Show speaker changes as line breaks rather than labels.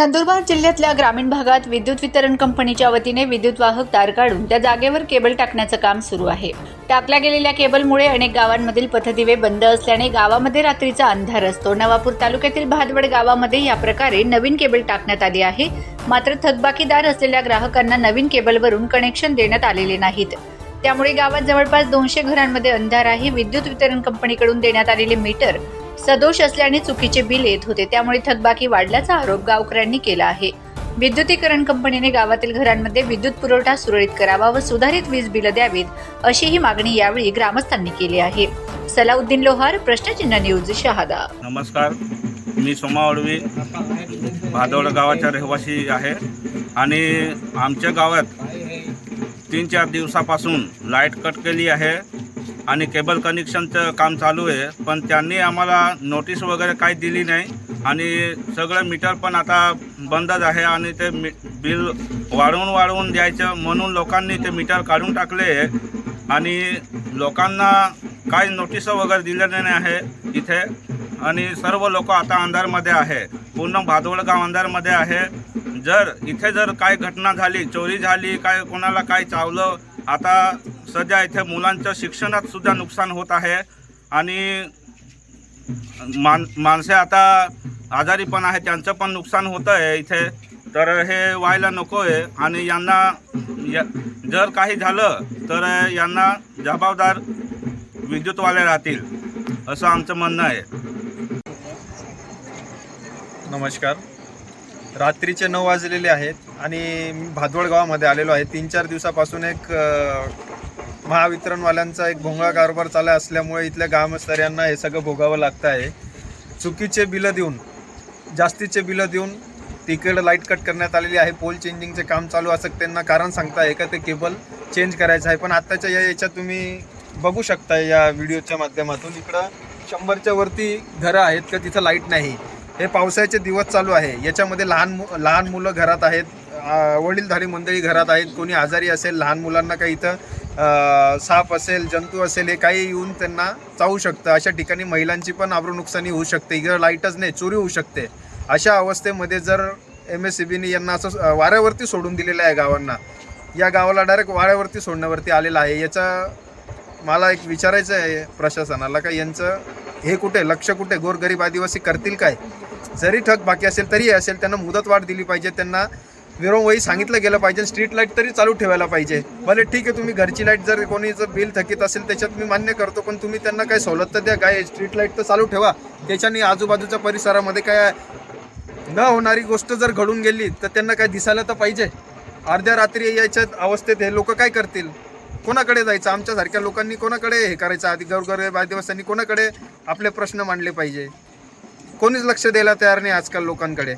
नंदुरबार जिल्ह्यातल्या ग्रामीण भागात विद्युत वितरण कंपनीच्या वतीने विद्युत वाहक तार काढून त्या जागेवर केबल टाकण्याचं काम सुरू आहे. टाकल्या गेलेल्या केबलमुळे अनेक गावांमधील पथदिवे बंद असल्याने गावामध्ये रात्रीचा अंधार असतो. नवापूर तालुक्यातील भादवड गावामध्ये या प्रकारे नवीन केबल टाकण्यात आली आहे. मात्र थकबाकीदार असलेल्या ग्राहकांना नवीन केबलवरून कनेक्शन देण्यात आलेले नाहीत. त्यामुळे गावात जवळपास दोनशे घरांमध्ये अंधार आहे. विद्युत वितरण कंपनीकडून देण्यात आलेले मीटर सदोष असल्याने चुकीचे बिल येत होते. त्यामुळे थकबाकी वाढल्याचा आरोप गावकऱ्यांनी केला आहे. विद्युतीकरण कंपनीने गावातील घरांमध्ये विद्युत पुरवठा सुरळीत करावा व सुधारित वीज बिलं द्यावीत अशीही मागणी यावेळी ग्रामस्थांनी केली आहे. सलाउद्दीन लोहार प्रश्नचिन्ह न्यूज शहादा.
नमस्कार. मी सोमा अडवी भादवड गावाचा रहिवासी आहे. आणि आमच्या गावात तीन चार दिवसापासून लाइट कट केली आहे. आणि केबल कनेक्शनचं काम चालू आहे. पण त्यांनी आम्हाला नोटीस वगैरे काही दिली नाही. आणि सगळं मीटर पण आता बंदच आहे आणि ते मी बिल वाढवून वाढवून द्यायचं म्हणून लोकांनी ते मीटर काढून टाकले आणि लोकांना काही नोटीस वगैरे दिलेले नाही आहे इथे. आणि सर्व लोक आता अंधारमध्ये आहे. पूर्ण भादवड गाव अंधारमध्ये आहे. जर इथे जर काय घटना झाली चोरी झाली काय कोणाला काय चावलं आता सध्या इथे मुलांच्या शिक्षणात सुद्धा नुकसान होत आहे. आणि मान माणसे आता आजारी पण आहे त्यांचं पण नुकसान होतं आहे इथे. तर हे व्हायला नको आहे आणि यांना या जर काही झालं तर यांना जबाबदार विद्युतवाले राहतील असं आमचं म्हणणं आहे.
नमस्कार. रात्रीचे नऊ वाजलेले आहेत आणि मी भादवड गावामध्ये आलेलो आहे. तीन चार दिवसापासून एक महावितरणवाल्यांचा एक भोंगळा कारभार चाला असल्यामुळे इथल्या ग्रामस्तऱ्यांना हे सगळं भोगावं लागतं आहे. चुकीचे बिलं देऊन जास्तीचे बिलं देऊन तिकडं लाइट कट करण्यात आलेली आहे. पोल चेंजिंगचे काम चालू असं त्यांना कारण सांगता आहे का ते केबल चेंज करायचं आहे. पण आत्ताच्या या याच्यात तुम्ही बघू शकता या व्हिडिओच्या माध्यमातून. इकडं शंभरच्या वरती घरं आहेत का तिथं लाइट नाही. हे पावसाचे दिवस चालू आहे. याच्यामध्ये लहान मु लहान मुलं घरात आहेत. वडीलधारी मंडळी घरात आहेत. कोणी आजारी असेल लहान मुलांना काही इथं साप असेल जंतू असेल हे काही येऊन त्यांना चावू शकतं. अशा ठिकाणी महिलांची पण आबरू नुकसानी होऊ शकते. इकडं लाईटच नाही चोरी होऊ शकते. अशा अवस्थेमध्ये जर एम एस सी बीने यांना असं वाऱ्यावरती सोडून दिलेलं आहे गावांना या गावाला डायरेक्ट वाऱ्यावरती सोडण्यावरती आलेलं आहे. याचा मला एक विचारायचं आहे प्रशासनाला का यांचं हे कुठे? लक्ष कुठे? गोरगरीब आदिवासी करतील काय? जरी ठग बाकी असेल तरी असेल. त्यांना मुदतवाढ दिली पाहिजे. त्यांना वेळोवेळी सांगितलं गेलं पाहिजे. स्ट्रीट लाइट तरी चालू ठेवायला पाहिजे. भले ठीक आहे तुम्ही घरची लाइट जर कोणी जर बिल थकीत असेल त्याच्यात मी मान्य करतो. पण तुम्ही त्यांना काही सवलत तर द्या. काय स्ट्रीट लाइट तर चालू ठेवा. त्याच्याने आजूबाजूच्या परिसरामध्ये काय न होणारी गोष्ट जर घडून गेली तर त्यांना काय दिसायला तर पाहिजे. अर्ध्या रात्री यायच्या अवस्थेत हे लोक काय करतील? कोणाकडे जायचं? आमच्यासारख्या लोकांनी कोणाकडे हे करायचं? आधी गरगरीब आदिवासींनी कोणाकडे आपले प्रश्न मांडले पाहिजे? कोणीच लक्ष द्यायला तयार नाही आजकाल लोकांकडे.